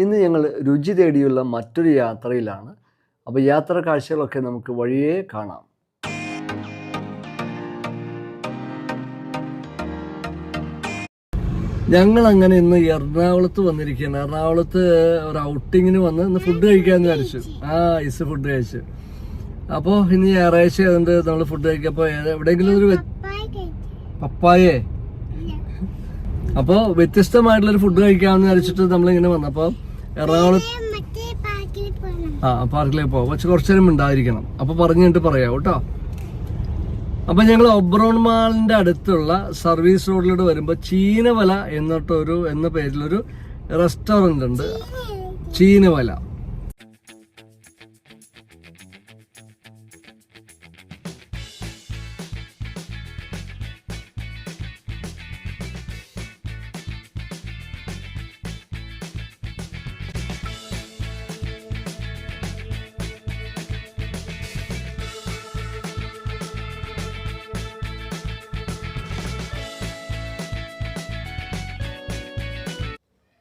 ഇന്ന് ഞങ്ങൾ രുചി തേടിയുള്ള മറ്റൊരു യാത്രയിലാണ്. അപ്പോൾ യാത്ര കാഴ്ചകളൊക്കെ നമുക്ക് വഴിയേ കാണാം. ഞങ്ങൾ അങ്ങനെ ഇന്ന് എറണാകുളത്ത് വന്നിരിക്കുകയാണ്. എറണാകുളത്ത് ഒരു ഔട്ടിങ്ങിന് വന്ന് ഇന്ന് ഫുഡ് കഴിക്കാൻ വിചാരിച്ചു. ആ ഇസ് ഫുഡ് കഴിച്ചു. അപ്പോൾ ഇന്ന് ഞായറാഴ്ച ഏതുണ്ട് നമ്മൾ ഫുഡ് കഴിക്കപ്പോൾ എവിടെയെങ്കിലും ഒരു പപ്പായേ? അപ്പോൾ വ്യത്യസ്തമായിട്ടുള്ള ഒരു ഫുഡ് കഴിക്കാമെന്ന് വിചാരിച്ചിട്ട് നമ്മളിങ്ങനെ വന്നു. അപ്പോൾ എറണാകുളത്ത് പാർക്കിൽ ആ പാർക്കിലേക്ക് പോകാം പക്ഷെ കുറച്ചു നേരം ഉണ്ടായിരിക്കണം അപ്പൊ പറഞ്ഞിട്ട് പറയാം കേട്ടോ. അപ്പൊ ഞങ്ങൾ ഒബ്രോൺ മാളിന്റെ അടുത്തുള്ള സർവീസ് റോഡിലൂടെ വരുമ്പോൾ ചീനവല എന്നിട്ടൊരു എന്ന പേരിലൊരു റെസ്റ്റോറന്റ് ഉണ്ട്. ചീനവല.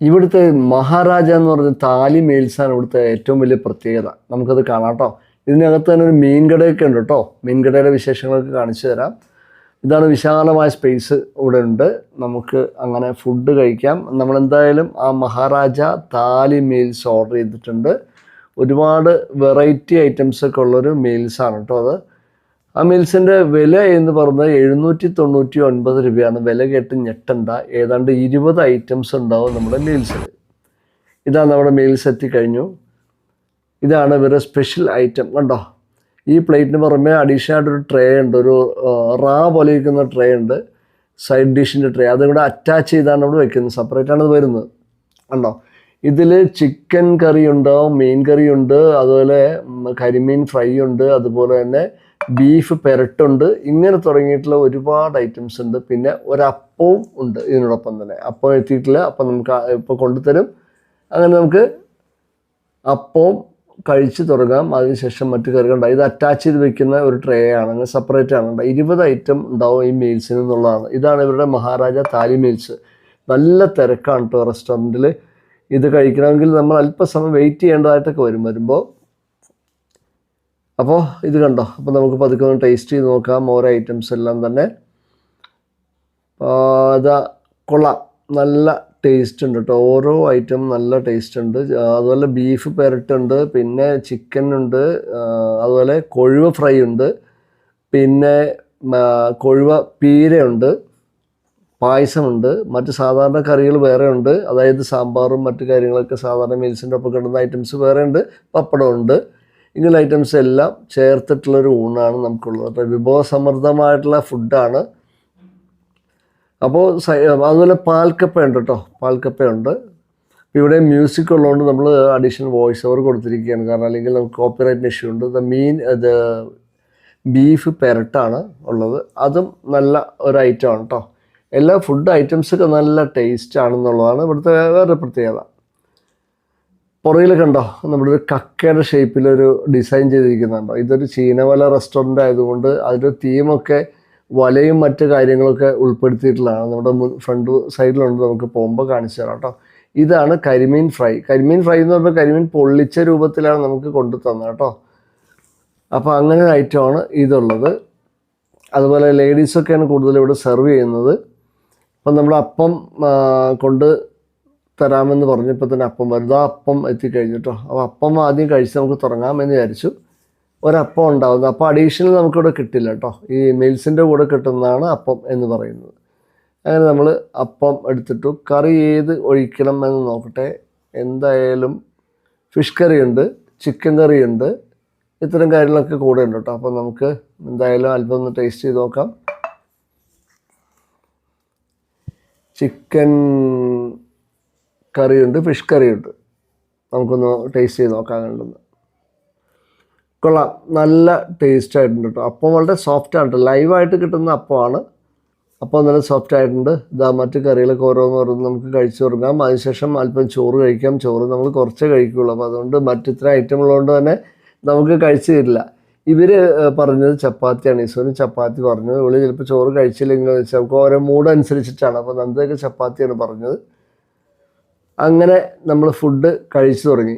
ഇവിടുത്തെ മഹാരാജ എന്ന് പറഞ്ഞ താലി മേൽസാണ് ഇവിടുത്തെ ഏറ്റവും വലിയ പ്രത്യേകത. നമുക്കത് കാണാം കേട്ടോ ഇതിനകത്ത് തന്നെ ഒരു മീൻകടയൊക്കെ ഉണ്ട് കേട്ടോ മീൻകടയുടെ വിശേഷങ്ങളൊക്കെ കാണിച്ചു തരാം. ഇതാണ് വിശാലമായ സ്പേസ് ഇവിടെ ഉണ്ട്. നമുക്ക് അങ്ങനെ ഫുഡ് കഴിക്കാം. നമ്മൾ എന്തായാലും ആ മഹാരാജ താലി മീൽസ് ഓർഡർ ചെയ്തിട്ടുണ്ട്. ഒരുപാട് വെറൈറ്റി ഐറ്റംസ് ഒക്കെ ഉള്ളൊരു മീൽസാണ് കേട്ടോ അത്. ആ മിൽസിന്റെ വില എന്ന് പറഞ്ഞാൽ എഴുന്നൂറ്റി തൊണ്ണൂറ്റി ഒൻപത് രൂപയാണ്. വില കേട്ട് ഞെട്ടണ്ട. ഏതാണ്ട് ഇരുപത് ഐറ്റംസ് ഉണ്ടാവും നമ്മുടെ മീൽസിൽ. ഇതാണ് നമ്മുടെ മീൽസ് എത്തിക്കഴിഞ്ഞു. ഇതാണ് ഇവരുടെ സ്പെഷ്യൽ ഐറ്റം കണ്ടോ? ഈ പ്ലേറ്റിന് പുറമെ അഡീഷണൽ ആയിട്ടൊരു ട്രേ ഉണ്ട്. ഒരു റാ പോലെ ഇരിക്കുന്ന ട്രേ ഉണ്ട്. സൈഡ് ഡിഷിന്റെ ട്രേ അതും കൂടെ അറ്റാച്ച് ചെയ്താണ് നമ്മൾ വെക്കുന്നത്. സെപ്പറേറ്റ് ആണ് വരുന്നത്. കണ്ടോ? ഇതിൽ ചിക്കൻ കറി ഉണ്ടാവും മീൻ കറി ഉണ്ട് അതുപോലെ കരിമീൻ ഫ്രൈ ഉണ്ട് അതുപോലെ തന്നെ ബീഫ് പെരട്ടുണ്ട്. ഇങ്ങനെ തുടങ്ങിയിട്ടുള്ള ഒരുപാട് ഐറ്റംസ് ഉണ്ട്. പിന്നെ ഒരപ്പവും ഉണ്ട് ഇതിനോടൊപ്പം തന്നെ. അപ്പം എത്തിയിട്ടില്ല. അപ്പം നമുക്ക് ഇപ്പോൾ കൊണ്ടുതരും അങ്ങനെ നമുക്ക് അപ്പവും കഴിച്ച് തുടങ്ങാം. അതിനുശേഷം മറ്റു കറികളുണ്ടാവും ഇത് അറ്റാച്ച് ചെയ്ത് വെക്കുന്ന ഒരു ട്രേ ആണ്. അങ്ങനെ സെപ്പറേറ്റ് ആണ്. ഇരുപത് ഐറ്റം ഉണ്ടാവും ഈ മീൽസിന് എന്നുള്ളതാണ്. ഇതാണ് ഇവരുടെ മഹാരാജ താലി മീൽസ് നല്ല തിരക്കാണ് കേട്ടോ റെസ്റ്റോറന്റിൽ ഇത് കഴിക്കണമെങ്കിൽ നമ്മൾ അല്പസമയം വെയിറ്റ് ചെയ്യേണ്ടതായിട്ടൊക്കെ വരും. വരുമ്പോൾ അപ്പോൾ ഇത് കണ്ടോ? അപ്പോൾ നമുക്ക് പതുക്കെ ഒന്ന് ടേസ്റ്റ് ചെയ്ത് നോക്കാം. ഓരോ ഐറ്റംസ് എല്ലാം തന്നെ. അതാ കൊള്ളാം നല്ല ടേസ്റ്റ് ഉണ്ട് കേട്ടോ ഓരോ ഐറ്റം നല്ല ടേസ്റ്റ് ഉണ്ട്. അതുപോലെ ബീഫ് പെരട്ടുണ്ട് പിന്നെ ചിക്കൻ ഉണ്ട്. അതുപോലെ കൊഴുവ ഫ്രൈ ഉണ്ട്. പിന്നെ കൊഴുവ പീരയുണ്ട് പായസമുണ്ട് മറ്റ് സാധാരണ കറികൾ വേറെ ഉണ്ട്. അതായത് സാമ്പാറും മറ്റു കാര്യങ്ങളൊക്കെ സാധാരണ മീൽസിന്റെ ഒപ്പം കിട്ടുന്ന ഐറ്റംസ് വേറെ ഉണ്ട്. പപ്പടമുണ്ട് ഇങ്ങനെ ഐറ്റംസ് എല്ലാം ചേർത്തിട്ടുള്ളൊരു ഊണാണ് നമുക്കുള്ളത്. അപ്പോൾ വിഭവസമൃദ്ധമായിട്ടുള്ള ഫുഡാണ് അപ്പോൾ അതുപോലെ പാൽക്കപ്പയുണ്ട് കേട്ടോ പാൽക്കപ്പയുണ്ട് ഇവിടെ മ്യൂസിക് ഉള്ളതുകൊണ്ട് നമ്മൾ അഡീഷണൽ വോയിസ് ഓവർ കൊടുത്തിരിക്കുകയാണ്. കാരണം അല്ലെങ്കിൽ നമുക്ക് കോപ്പിറൈറ്റിന് ഇഷ്യൂ ഉണ്ട്. ദ മീൻ ഇത് ബീഫ് പെരട്ടാണ് ഉള്ളത്. അതും നല്ല ഒരു ഐറ്റമാണ് കേട്ടോ എല്ലാ ഫുഡ് ഐറ്റംസൊക്കെ നല്ല ടേസ്റ്റ് ആണെന്നുള്ളതാണ്. ഇവിടുത്തെ വേറെ പ്രത്യേകത. പുറകിൽ കണ്ടോ നമ്മുടെ ഒരു കക്കയുടെ ഷേപ്പിലൊരു ഡിസൈൻ ചെയ്തിരിക്കുന്നുണ്ടോ? ഇതൊരു ചീനവല റെസ്റ്റോറന്റ് ആയതുകൊണ്ട് അതിന്റെ തീമൊക്കെ വലയും മറ്റ് കാര്യങ്ങളൊക്കെ ഉൾപ്പെടുത്തിയിട്ടുള്ളതാണ്. നമ്മുടെ മുൻ ഫ്രണ്ട് സൈഡിലുണ്ട് നമുക്ക് പോകുമ്പോൾ കാണിച്ചു തരാം കേട്ടോ ഇതാണ് കരിമീൻ ഫ്രൈ. കരിമീൻ ഫ്രൈ എന്ന് പറഞ്ഞാൽ കരിമീൻ പൊള്ളിച്ച രൂപത്തിലാണ് നമുക്ക് കൊണ്ടു തന്നത് കേട്ടോ അപ്പോൾ അങ്ങനെ ഒരു ഐറ്റമാണ് ഇതുള്ളത്. അതുപോലെ ലേഡീസൊക്കെയാണ് കൂടുതൽ ഇവിടെ സെർവ് ചെയ്യുന്നത്. അപ്പം നമ്മൾ അപ്പം കൊണ്ട് തരാമെന്ന് പറഞ്ഞപ്പോൾ തന്നെ അപ്പം വരും ആ അപ്പം എത്തിക്കഴിഞ്ഞിട്ടോ. അപ്പോൾ അപ്പം ആദ്യം കഴിച്ച് നമുക്ക് തുടങ്ങാമെന്ന് വിചാരിച്ചു. ഒരപ്പം ഉണ്ടാവുന്നത് അപ്പോൾ അഡീഷണൽ നമുക്കിവിടെ കിട്ടില്ല കേട്ടോ. ഈ മീൽസിന്റെ കൂടെ കിട്ടുന്നതാണ് അപ്പം എന്ന് പറയുന്നത്. അങ്ങനെ നമ്മൾ അപ്പം എടുത്തിട്ടു. കറി ഏത് ഒഴിക്കണം എന്ന് നോക്കട്ടെ. എന്തായാലും ഫിഷ് കറിയുണ്ട് ചിക്കൻ കറിയുണ്ട് ഇത്തരം കാര്യങ്ങളൊക്കെ കൂടെ ഉണ്ട് കേട്ടോ. അപ്പോൾ നമുക്ക് എന്തായാലും അല്പം ഒന്ന് ടേസ്റ്റ് ചെയ്ത് നോക്കാം. ചിക്കൻ കറിയുണ്ട് ഫിഷ് കറിയുണ്ട്. നമുക്കൊന്ന് ടേസ്റ്റ് ചെയ്ത് നോക്കാൻ കണ്ടെന്ന് കൊള്ളാം. നല്ല ടേസ്റ്റ് ആയിട്ടുണ്ട് കേട്ടോ അപ്പം വളരെ സോഫ്റ്റ് ആണ് ലൈവായിട്ട് കിട്ടുന്ന അപ്പമാണ്. അപ്പം നല്ല സോഫ്റ്റ് ആയിട്ടുണ്ട്. ഇതാ മറ്റ് കറികളൊക്കെ ഓരോന്ന് ഓരോന്ന് നമുക്ക് കഴിച്ചു തുടങ്ങാം അതിനുശേഷം അല്പം ചോറ് കഴിക്കാം. ചോറ് നമ്മൾ കുറച്ചേ കഴിക്കുകയുള്ളൂ അപ്പോൾ അതുകൊണ്ട് മറ്റിത്ര ഐറ്റം ഉള്ളതുകൊണ്ട് തന്നെ നമുക്ക് കഴിച്ചു തരില്ല. ഇവർ പറഞ്ഞത് ചപ്പാത്തിയാണ്. ഈശോനും ചപ്പാത്തി പറഞ്ഞു. ഇവൾ ചിലപ്പോൾ ചോറ് കഴിച്ചില്ലെങ്കിൽ നമുക്ക് ഓരോ മൂഡ് അനുസരിച്ചിട്ടാണ്. അപ്പോൾ നന്ദയൊക്കെ ചപ്പാത്തിയാണ് പറഞ്ഞത്. അങ്ങനെ നമ്മൾ ഫുഡ് കഴിച്ചു തുടങ്ങി.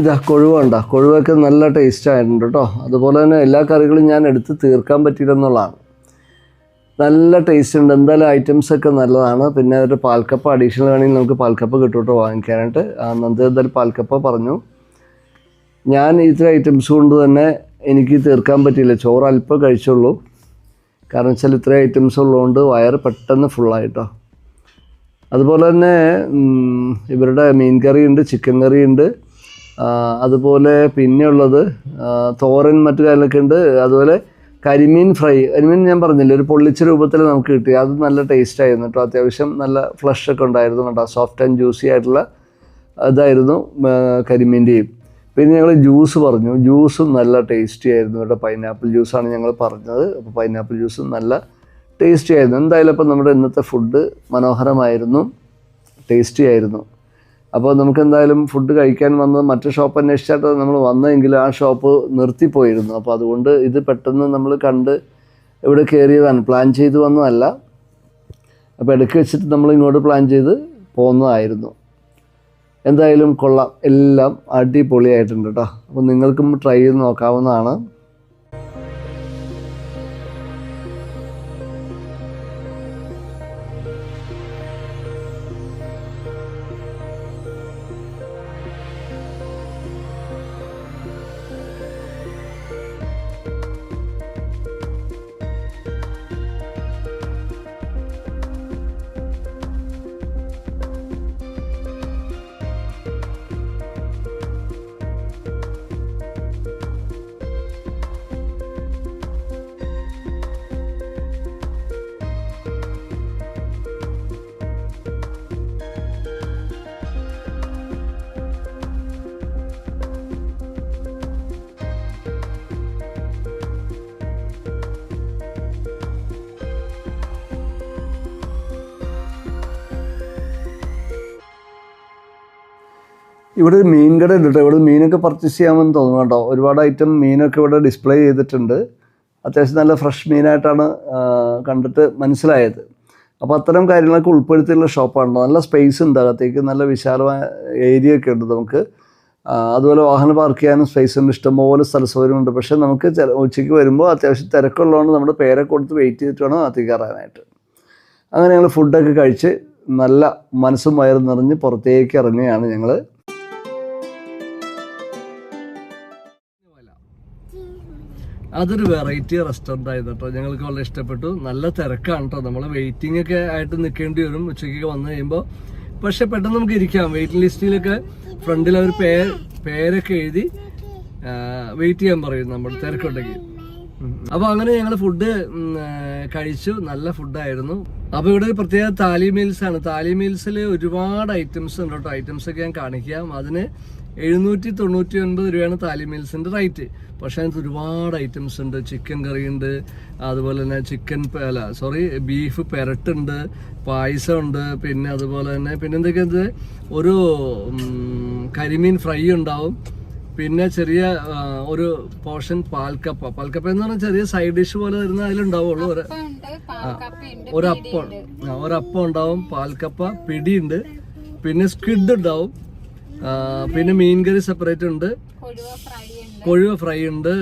ഇതാ കൊഴുവുണ്ട കൊഴുവൊക്കെ നല്ല ടേസ്റ്റ് ആയിട്ടുണ്ട് കേട്ടോ. അതുപോലെ തന്നെ എല്ലാ കറികളും ഞാൻ എടുത്ത് തീർക്കാൻ പറ്റിയില്ലെന്നുള്ളതാണ് നല്ല ടേസ്റ്റ് ഉണ്ട്. എന്തായാലും ഐറ്റംസ് ഒക്കെ നല്ലതാണ്. പിന്നെ ഒരു പാൽക്കപ്പ അഡീഷണൽ വേണമെങ്കിൽ നമുക്ക് പാൽക്കപ്പ കിട്ടും വാങ്ങിക്കാനായിട്ട്. നന്ദി എന്തായാലും പാൽക്കപ്പ പറഞ്ഞു. ഞാൻ ഇത്ര ഐറ്റംസ് കൊണ്ട് തന്നെ എനിക്ക് തീർക്കാൻ പറ്റിയില്ല. ചോറ് അല്പം കഴിച്ചുള്ളൂ. കാരണം വെച്ചാൽ ഇത്ര ഐറ്റംസ് ഉള്ളതുകൊണ്ട് വയറ് പെട്ടെന്ന് ഫുള്ളായിട്ടോ അതുപോലെ തന്നെ ഇവരുടെ മീൻ കറിയുണ്ട് ചിക്കൻ കറിയുണ്ട്. അതുപോലെ പിന്നെയുള്ളത് തോരൻ മറ്റു കാര്യങ്ങളൊക്കെ ഉണ്ട്. അതുപോലെ കരിമീൻ ഫ്രൈ. കരിമീൻ ഞാൻ പറഞ്ഞില്ലേ ഒരു പൊള്ളിച്ച രൂപത്തിൽ നമുക്ക് കിട്ടി. അത് നല്ല ടേസ്റ്റ് ആയിരുന്നു കേട്ടോ. അത്യാവശ്യം നല്ല ഫ്ലഷ് ഒക്കെ ഉണ്ടായിരുന്നു കേട്ടോ. സോഫ്റ്റ് ആൻഡ് ജ്യൂസി ആയിട്ടുള്ള ഇതായിരുന്നു കരിമീന്റെയും. പിന്നെ ഞങ്ങൾ ജ്യൂസ് പറഞ്ഞു. ജ്യൂസും നല്ല ടേസ്റ്റി ആയിരുന്നു കേട്ടോ. പൈനാപ്പിൾ ജ്യൂസാണ് ഞങ്ങൾ പറഞ്ഞത്. അപ്പോൾ പൈനാപ്പിൾ ജ്യൂസും നല്ല ടേസ്റ്റി ആയിരുന്നു. എന്തായാലും അപ്പോൾ നമ്മുടെ ഇന്നത്തെ ഫുഡ് മനോഹരമായിരുന്നു ടേസ്റ്റി ആയിരുന്നു. അപ്പോൾ നമുക്ക് എന്തായാലും ഫുഡ് കഴിക്കാൻ വന്ന് മറ്റു ഷോപ്പ് അന്വേഷിച്ചിട്ട് നമ്മൾ വന്നെങ്കിൽ ആ ഷോപ്പ് നിർത്തിപ്പോയിരുന്നു. അപ്പോൾ അതുകൊണ്ട് ഇത് പെട്ടെന്ന് നമ്മൾ കണ്ട് ഇവിടെ കയറിയതാണ് പ്ലാൻ ചെയ്ത് വന്നതല്ല. അപ്പോൾ ഇടയ്ക്ക് വെച്ചിട്ട് നമ്മൾ ഇങ്ങോട്ട് പ്ലാൻ ചെയ്ത് പോകുന്നതായിരുന്നു എന്തായാലും കൊള്ളാം. എല്ലാം അടിപൊളിയായിട്ടുണ്ട് കേട്ടോ അപ്പോൾ നിങ്ങൾക്കും ട്രൈ ചെയ്ത് നോക്കാവുന്നതാണ്. ഇവിടെ ഒരു മീൻ കട ഉണ്ട് കേട്ടോ. ഇവിടെ മീനൊക്കെ പർച്ചേസ് ചെയ്യാമെന്ന് തോന്നുന്നു കേട്ടോ. ഒരുപാട് ഐറ്റം മീനൊക്കെ ഇവിടെ ഡിസ്പ്ലേ ചെയ്തിട്ടുണ്ട്. അത്യാവശ്യം നല്ല ഫ്രഷ് മീനായിട്ടാണ് കണ്ടിട്ട് മനസ്സിലായത്. അപ്പോൾ അത്തരം കാര്യങ്ങളൊക്കെ ഉൾപ്പെടുത്തിയുള്ള ഷോപ്പാണ് നല്ല സ്പേസ് ഉണ്ട് അകത്തേക്ക്. നല്ല വിശാലമായ ഏരിയ ഒക്കെ ഉണ്ട് നമുക്ക്. അതുപോലെ വാഹനം പാർക്ക് ചെയ്യാനും സ്പേസ് ഉണ്ട്. ഇഷ്ടംപോലെ സ്ഥല സൗകര്യമുണ്ട് പക്ഷേ നമുക്ക് ചില ഉച്ചയ്ക്ക് വരുമ്പോൾ അത്യാവശ്യം തിരക്കുള്ളതുകൊണ്ട് നമ്മുടെ പേരെ കൊടുത്ത് വെയിറ്റ് ചെയ്തിട്ട് വേണം അകത്തേക്ക് കയറാനായിട്ട്. അങ്ങനെ ഞങ്ങൾ ഫുഡൊക്കെ കഴിച്ച് നല്ല മനസ്സും വയറും നിറഞ്ഞ് പുറത്തേക്ക് ഇറങ്ങുകയാണ് ഞങ്ങൾ അതൊരു വെറൈറ്റി റെസ്റ്റോറന്റ് ആയിരുന്നു കേട്ടോ. ഞങ്ങൾക്ക് വളരെ ഇഷ്ടപ്പെട്ടു. നല്ല തിരക്കാണ് കേട്ടോ. നമ്മൾ വെയിറ്റിംഗ് ഒക്കെ ആയിട്ട് നിൽക്കേണ്ടി വരും. ഉച്ചയ്ക്ക് വന്നു കഴിയുമ്പോൾ പക്ഷെ പെട്ടെന്ന് നമുക്ക് ഇരിക്കാം. വെയിറ്റിംഗ് ലിസ്റ്റിലൊക്കെ ഫ്രണ്ടിൽ അവർ പേ പേരൊക്കെ എഴുതി വെയിറ്റ് ചെയ്യാൻ പറയും നമ്മൾ തിരക്കുണ്ടെങ്കിൽ അപ്പോൾ അങ്ങനെ ഞങ്ങൾ ഫുഡ് കഴിച്ചു. നല്ല ഫുഡായിരുന്നു അപ്പോൾ ഇവിടെ ഒരു പ്രത്യേക താലി മീൽസ് ആണ്. താലി മീൽസിൽ ഒരുപാട് ഐറ്റംസ് ഉണ്ട് കേട്ടോ. ഐറ്റംസ് ഒക്കെ ഞാൻ കാണിക്കാം. അതിന് എഴുന്നൂറ്റി തൊണ്ണൂറ്റി ഒൻപത് രൂപയാണ് താലി മീൽസിന്റെ റേറ്റ്. പക്ഷേ അതിനകത്ത് ഒരുപാട് ഐറ്റംസ് ഉണ്ട്. ചിക്കൻ കറി ഉണ്ട്. അതുപോലെ തന്നെ ചിക്കൻ അല്ല സോറി ബീഫ് പെരട്ടുണ്ട് പായസം ഉണ്ട് പിന്നെ അതുപോലെ തന്നെ പിന്നെ എന്തൊക്കെയത് ഒരു കരിമീൻ ഫ്രൈ ഉണ്ടാവും. പിന്നെ ചെറിയ ഒരു പോർഷൻ പാൽക്കപ്പ. പാൽക്കപ്പ എന്ന് പറഞ്ഞാൽ ചെറിയ സൈഡ് ഡിഷ് പോലെ വരുന്ന അതിലുണ്ടാവുള്ളൂ. ഒരു ഒരപ്പം ഒരപ്പം ഉണ്ടാവും പാൽക്കപ്പ പിടിയുണ്ട്. പിന്നെ സ്ക്വിഡ് ഉണ്ടാവും. പിന്നെ മീൻകറി സെപ്പറേറ്റ് ഉണ്ട്. കൊഴുവ ഫ്രൈ ഉണ്ട്.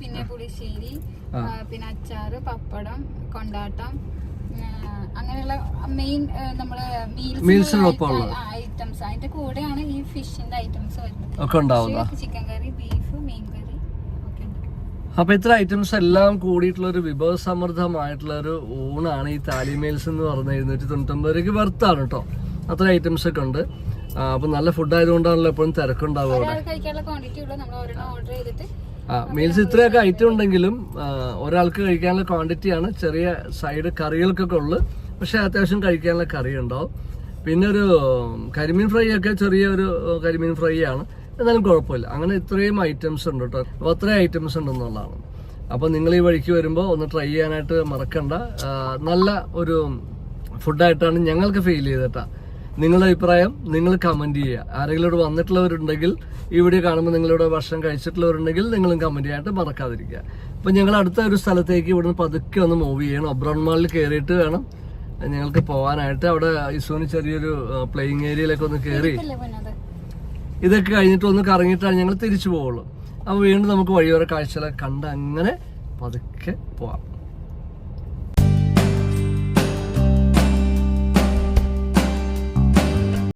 പിന്നെ പുളിശ്ശേരി പിന്നെ അച്ചാറ് പപ്പടം കൊണ്ടാട്ടം അങ്ങനെയുള്ള മെയിൻ നമ്മൾ ഐറ്റംസ് അതിന്റെ കൂടെയാണ് ഈ ഫിഷിന്റെ ഐറ്റംസ് വരുന്നത്. ചിക്കൻ കറി ബീഫ് മീൻ കറി അപ്പൊ ഇത്ര ഐറ്റംസ് എല്ലാം കൂടിയിട്ടുള്ള ഒരു വിഭവസമൃദ്ധമായിട്ടുള്ള ഒരു ഊണാണ് ഈ താലി മീൽസ് എന്ന് പറഞ്ഞ എഴുന്നൂറ്റി തൊണ്ണൂറ്റൊമ്പത് രൂപയ്ക്ക് വർത്താണ് കേട്ടോ അത്ര ഐറ്റംസ് ഒക്കെ ഉണ്ട്. അപ്പൊ നല്ല ഫുഡ് ആയതുകൊണ്ടാണല്ലോ എപ്പോഴും തിരക്കുണ്ടാവുക അവിടെ. ആ മീൽസ് ഇത്രയൊക്കെ ഐറ്റം ഉണ്ടെങ്കിലും ഒരാൾക്ക് കഴിക്കാനുള്ള ക്വാണ്ടിറ്റി ആണ്. ചെറിയ സൈഡ് കറികൾക്കൊക്കെ ഉള്ളു. പക്ഷെ അത്യാവശ്യം കഴിക്കാനുള്ള കറി ഉണ്ടാവും പിന്നെ ഒരു കരിമീൻ ഫ്രൈ ഒക്കെ ചെറിയ ഒരു കരിമീൻ ഫ്രൈ ആണ്. എന്നാലും കുഴപ്പമില്ല. അങ്ങനെ ഇത്രയും ഐറ്റംസ് ഉണ്ട് കേട്ടോ. അപ്പോൾ അത്രയും ഐറ്റംസ് ഉണ്ടെന്നുള്ളതാണ് അപ്പോൾ നിങ്ങൾ ഈ വഴിക്ക് വരുമ്പോൾ ഒന്ന് ട്രൈ ചെയ്യാനായിട്ട് മറക്കണ്ട. നല്ല ഒരു ഫുഡായിട്ടാണ് ഞങ്ങൾക്ക് ഫീൽ ചെയ്തിട്ടാ. നിങ്ങളുടെ അഭിപ്രായം നിങ്ങൾ കമന്റ് ചെയ്യുക. ആരെങ്കിലും ഇവിടെ വന്നിട്ടുള്ളവരുണ്ടെങ്കിൽ ഈ വീഡിയോ കാണുമ്പോൾ നിങ്ങളിവിടെ ഭക്ഷണം കഴിച്ചിട്ടുള്ളവരുണ്ടെങ്കിൽ നിങ്ങളും കമന്റ് ചെയ്യാനായിട്ട് മറക്കാതിരിക്കുക. അപ്പം ഞങ്ങൾ അടുത്ത ഒരു സ്ഥലത്തേക്ക് ഇവിടുന്ന് പതുക്കെ ഒന്ന് മൂവ് ചെയ്യണം. ഒബ്രോൺ മാളിൽ കയറിയിട്ട് വേണം ഞങ്ങൾക്ക് പോകാനായിട്ട്. അവിടെ ഇസുവിന് ചെറിയൊരു പ്ലേയിങ് ഏരിയയിലേക്ക് ഒന്ന് കയറി ഇതൊക്കെ കഴിഞ്ഞിട്ട് ഒന്ന് കറങ്ങിയിട്ടാണ് ഞങ്ങൾ തിരിച്ചു പോവുള്ളൂ. അപ്പോൾ വീണ്ടും നമുക്ക് വഴിയോര കാഴ്ചകളൊക്കെ കണ്ട് അങ്ങനെ പതുക്കെ പോവാം.